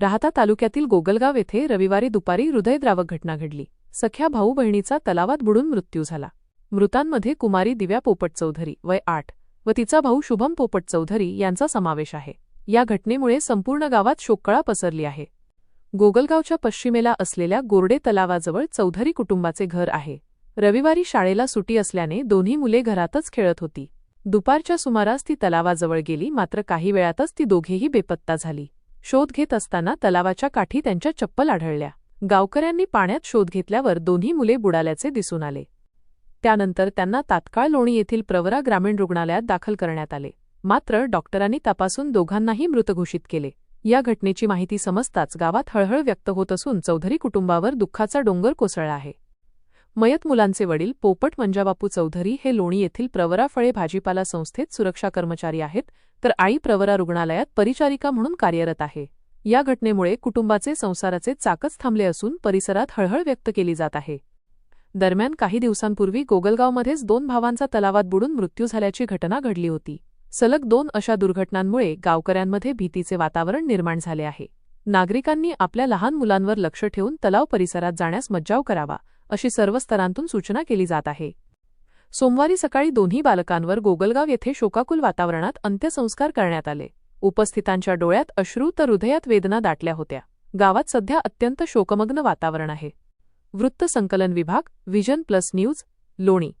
राहता तालुक्यातील गोगलगाव येथे रविवारी दुपारी हृदयद्रावक घटना घडली. सख्या भाऊ बहिणीचा तलावात बुडून मृत्यू झाला. मृतांमध्ये कुमारी दिव्या पोपट चौधरी वय आठ व तिचा भाऊ शुभम पोपट चौधरी यांचा समावेश आहे. या घटनेमुळे संपूर्ण गावात शोककळा पसरली आहे. गोगलगावच्या पश्चिमेला असलेल्या गोरडे तलावाजवळ चौधरी कुटुंबाचे घर आहे. रविवारी शाळेला सुटी असल्याने दोन्ही मुले घरातच खेळत होती. दुपारच्या सुमारास ती तलावाजवळ गेली मात्र काही वेळातच ती दोघेही बेपत्ता झाली. शोध घेत असताना तलावाच्या काठी त्यांच्या चप्पल आढळल्या. गावकऱ्यांनी पाण्यात शोध घेतल्यावर दोन्ही मुले बुडाल्याचे दिसून आले. त्यानंतर त्यांना तात्काळ लोणी येथील प्रवरा ग्रामीण रुग्णालयात दाखल करण्यात आले. मात्र डॉक्टरांनी तपासून दोघांनाही मृत घोषित केले. या घटनेची माहिती समजताच गावात हळहळ व्यक्त होत असून चौधरी कुटुंबावर दुःखाचा डोंगर कोसळला आहे. मयत मुलांचे वडील पोपट मंजाबापू चौधरी हे लोणी येथील प्रवरा फळे भाजीपाला संस्थेत सुरक्षा कर्मचारी आहेत तर आई प्रवरा रुग्णालयात परिचारिका म्हणून कार्यरत आहे. या घटनेमुळे कुटुंबाचे संसाराचे चाकच थांबले असून परिसरात हळहळ व्यक्त केली जात आहे. दरम्यान काही दिवसांपूर्वी गोगलगावमध्येच दोन भावांचा तलावात बुडून मृत्यू झाल्याची घटना घडली होती. सलग दोन अशा दुर्घटनांमुळे गावकऱ्यांमध्ये भीतीचे वातावरण निर्माण झाले आहे. नागरिकांनी आपल्या लहान मुलांवर लक्ष ठेवून तलाव परिसरात जाण्यास मज्जाव करावा अशी सर्व स्तरांतून सूचना केली जात आहे. सोमवारी सकाळी दोन्ही बालकांवर गोगलगाव येथे शोकाकुल वातावरणात अंत्यसंस्कार करण्यात आले. उपस्थितांच्या डोळ्यात अश्रू तर हृदयात वेदना दाटल्या होत्या. गावात सध्या अत्यंत शोकमग्न वातावरण आहे. वृत्त संकलन विभाग व्हिजन प्लस न्यूज लोणी.